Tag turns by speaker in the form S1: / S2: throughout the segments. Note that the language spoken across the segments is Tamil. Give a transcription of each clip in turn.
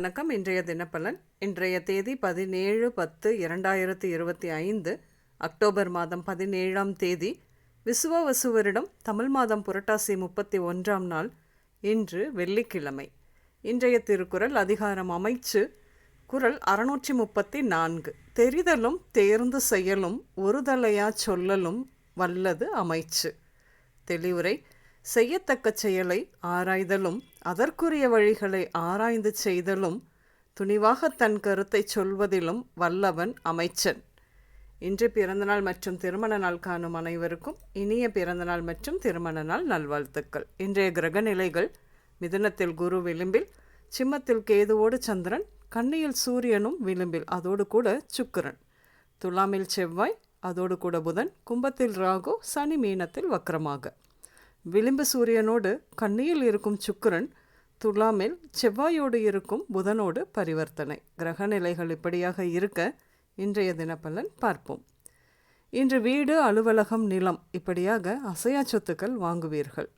S1: வணக்கம். இன்றைய தினப்பலன் இன்றைய தேதி பதினேழு பத்து இரண்டாயிரத்தி இருபத்தி ஐந்து அக்டோபர் மாதம் பதினேழாம் தேதி விசுவ வருடம் தமிழ் மாதம் புரட்டாசி முப்பத்தி ஒன்றாம் நாள் இன்று வெள்ளிக்கிழமை. இன்றைய திருக்குறள் அதிகாரம் அமைச்சு குரல் அறுநூற்றி முப்பத்தி நான்கு. தெரிதலும் தேர்ந்து செயலும் ஒருதலையா சொல்லலும் வல்லது அமைச்சு. தெளிவுரை செய்யத்தக்க செயலை ஆராய்தலும் அதற்குரிய வழிகளை ஆராய்ந்து செய்தலும் துணிவாக தன் கருத்தை சொல்வதிலும் வல்லவன் அமைச்சன். இன்று பிறந்தநாள் மற்றும் திருமண நாள் காணும் அனைவருக்கும் இனிய பிறந்தநாள் மற்றும் திருமண நாள் நல்வாழ்த்துக்கள். இன்றைய கிரக நிலைகள் குரு விளிம்பில் சிம்மத்தில் கேதுவோடு சந்திரன் கண்ணியில் சூரியனும் விளிம்பில் அதோடு கூட சுக்கிரன். துலாமில் செவ்வாய் அதோடு கூட புதன் கும்பத்தில் ராகு சனி மீனத்தில் வக்கரமாக விளிம்பு சூரியனோடு கண்ணியில் இருக்கும் சுக்கிரன் துலாமில் செவ்வாயோடு இருக்கும் புதனோடு பரிவர்த்தனை. கிரக நிலைகள் இப்படியாக இருக்க இன்றைய தினப்பலன் பார்ப்போம். இன்று வீடு அலுவலகம் நிலம் இப்படியாக அசையா சொத்துக்கள் வாங்குவீர்கள்.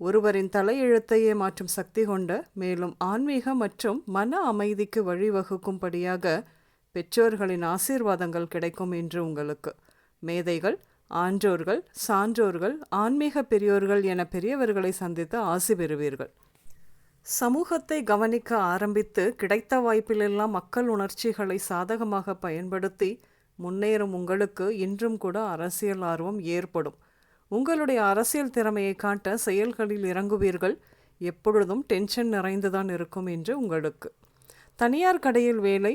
S1: ஒருவரின் தலையெழுத்தையே மாற்றும் சக்தி கொண்ட மேலும் ஆன்மீக மற்றும் மன அமைதிக்கு வழிவகுக்கும்படியாக பெற்றோர்களின் ஆசீர்வாதங்கள் கிடைக்கும் என்று உங்களுக்கு. மேதைகள் ஆன்றோர்கள் சான்றோர்கள் ஆன்மீக பெரியோர்கள் என பெரியவர்களை சந்தித்து ஆசி பெறுவீர்கள். சமூகத்தை கவனிக்க ஆரம்பித்து கிடைத்த வாய்ப்பிலெல்லாம் மக்கள் உணர்ச்சிகளை சாதகமாக பயன்படுத்தி முன்னேறும் உங்களுக்கு இன்றும் கூட அரசியல் ஆர்வம் ஏற்படும். உங்களுடைய அரசியல் திறமையை காட்ட செயல்களில் இறங்குவீர்கள். எப்பொழுதும் டென்ஷன் நிறைந்துதான் இருக்கும் என்று உங்களுக்கு. தனியார் கடையில் வேலை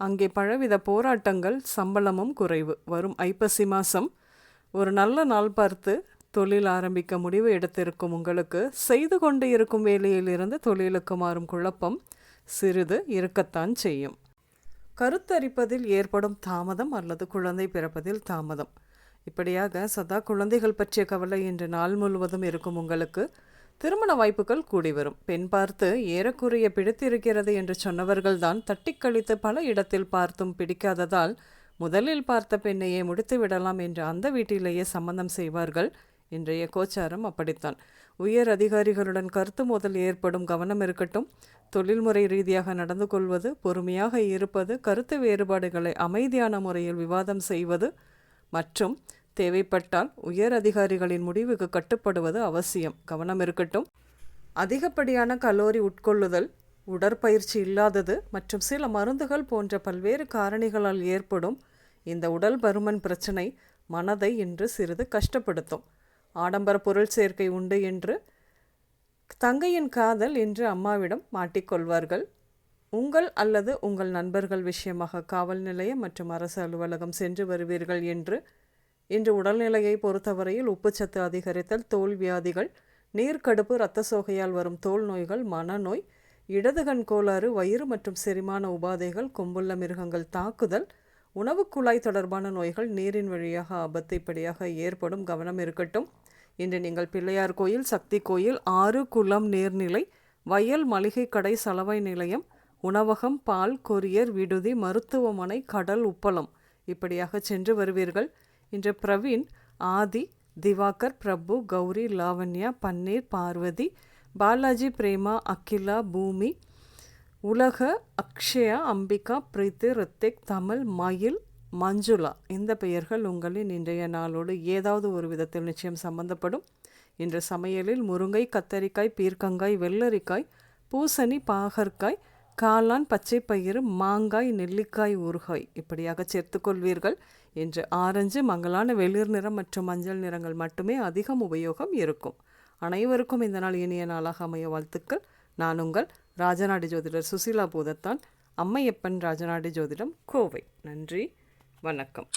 S1: அங்கே பலவித போராட்டங்கள் சம்பளமும் குறைவு. வரும் ஐப்பசி மாதம் ஒரு நல்ல நாள் பார்த்து தொழில் ஆரம்பிக்க முடிவு எடுத்திருக்கும் உங்களுக்கு செய்து கொண்டு இருக்கும் வேலையிலிருந்து தொழிலுக்கு மாறும் குழப்பம் சிறிது இருக்கத்தான் செய்யும். கருத்தரிப்பதில் ஏற்படும் தாமதம் அல்லது குழந்தை பிறப்பதில் தாமதம். இப்படியாக சதா குழந்தைகள் பற்றிய கவலை இன்று நாள் முழுவதும் இருக்கும் உங்களுக்கு திருமண வாய்ப்புகள் கூடி வரும். பெண் பார்த்து ஏறக்குறைய பிடித்திருக்கிறது என்று சொன்னவர்கள்தான் தட்டிக்கழித்து பல இடத்தில் பார்த்தும் பிடிக்காததால் முதலில் பார்த்த பெண்ணையே முடித்து விடலாம் என்று அந்த வீட்டிலேயே சம்மந்தம் செய்வார்கள். இன்றைய கோச்சாரம் அப்படித்தான். உயர் அதிகாரிகளுடன் கருத்து மோதல் ஏற்படும் கவனம் இருக்கட்டும். தொழில்முறை ரீதியாக நடந்து கொள்வது பொறுமையாக இருப்பது கருத்து வேறுபாடுகளை அமைதியான முறையில் விவாதம் செய்வது மற்றும் தேவைப்பட்டால் உயர் அதிகாரிகளின் முடிவுக்கு கட்டுப்படுவது அவசியம். கவனம் இருக்கட்டும். அதிகப்படியான கலோரி உட்கொள்ளுதல் உடற்பயிற்சி இல்லாதது மற்றும் சில மருந்துகள் போன்ற பல்வேறு காரணிகளால் ஏற்படும் இந்த உடல் பருமன் பிரச்சனை மனதை இன்று சிறிது கஷ்டப்படுத்தும். ஆடம்பர பொருள் சேர்க்கை உண்டு என்று தங்கையின் காதல் இன்று அம்மாவிடம் மாட்டிக்கொள்வார்கள் உங்கள் அல்லது உங்கள் நண்பர்கள் விஷயமாக காவல் நிலையம் மற்றும் அரசு அலுவலகம் சென்று வருவீர்கள் என்று இன்று உடல்நிலையை பொறுத்தவரையில் உப்புச்சத்து அதிகரித்தல் தோல் வியாதிகள் நீர்க்கடுப்பு இரத்த சோகையால் வரும் தோல் நோய்கள் மனநோய் இடதுகண் கோளாறு வயிறு மற்றும் செரிமான உபாதைகள் கொம்புள்ள மிருகங்கள் தாக்குதல் உணவுக் குழாய் தொடர்பான நோய்கள் நீரின் வழியாக ஆபத்தைப்படியாக ஏற்படும் கவனம் இருக்கட்டும். இன்று நீங்கள் பிள்ளையார் கோயில் சக்தி கோயில் ஆறு குளம் நீர்நிலை வயல் மளிகை கடை சலவை நிலையம் உணவகம் பால் கொரியர் விடுதி மருத்துவமனை கடல் உப்பளம். இப்படியாக சென்று வருவீர்கள். இன்று பிரவீன் ஆதி திவாகர் பிரபு கௌரி லாவண்யா பன்னீர் பார்வதி பாலாஜி பிரேமா அகிலா பூமி உலக அக்ஷயா அம்பிகா பிரீத்தி ரித்திக் தமிழ் மயில் மஞ்சுளா இந்த பெயர்கள் உங்களின் இன்றைய நாளோடு ஏதாவது ஒரு விதத்தில் நிச்சயம் சம்பந்தப்படும். இன்று சமையலில் முருங்கை கத்தரிக்காய் பீர்க்கங்காய் வெள்ளரிக்காய் பூசணி பாகற்காய் காளான் பச்சை பயிறு மாங்காய் நெல்லிக்காய் ஊறுகாய் இப்படியாக சேர்த்துக்கொள்வீர்கள் என்று ஆரஞ்சு மங்களான வெளிர் நிறம் மற்றும் மஞ்சள் நிறங்கள் மட்டுமே அதிகம் உபயோகம் இருக்கும். அனைவருக்கும் இந்த நாள் இனிய நாளாக அமைய வாழ்த்துக்கள். நான் உங்கள் ராஜநாடி ஜோதிடர் சுசீலா பூதத்தான். அம்மையப்பன் ராஜநாடி ஜோதிடம் கோவை. நன்றி. வணக்கம்.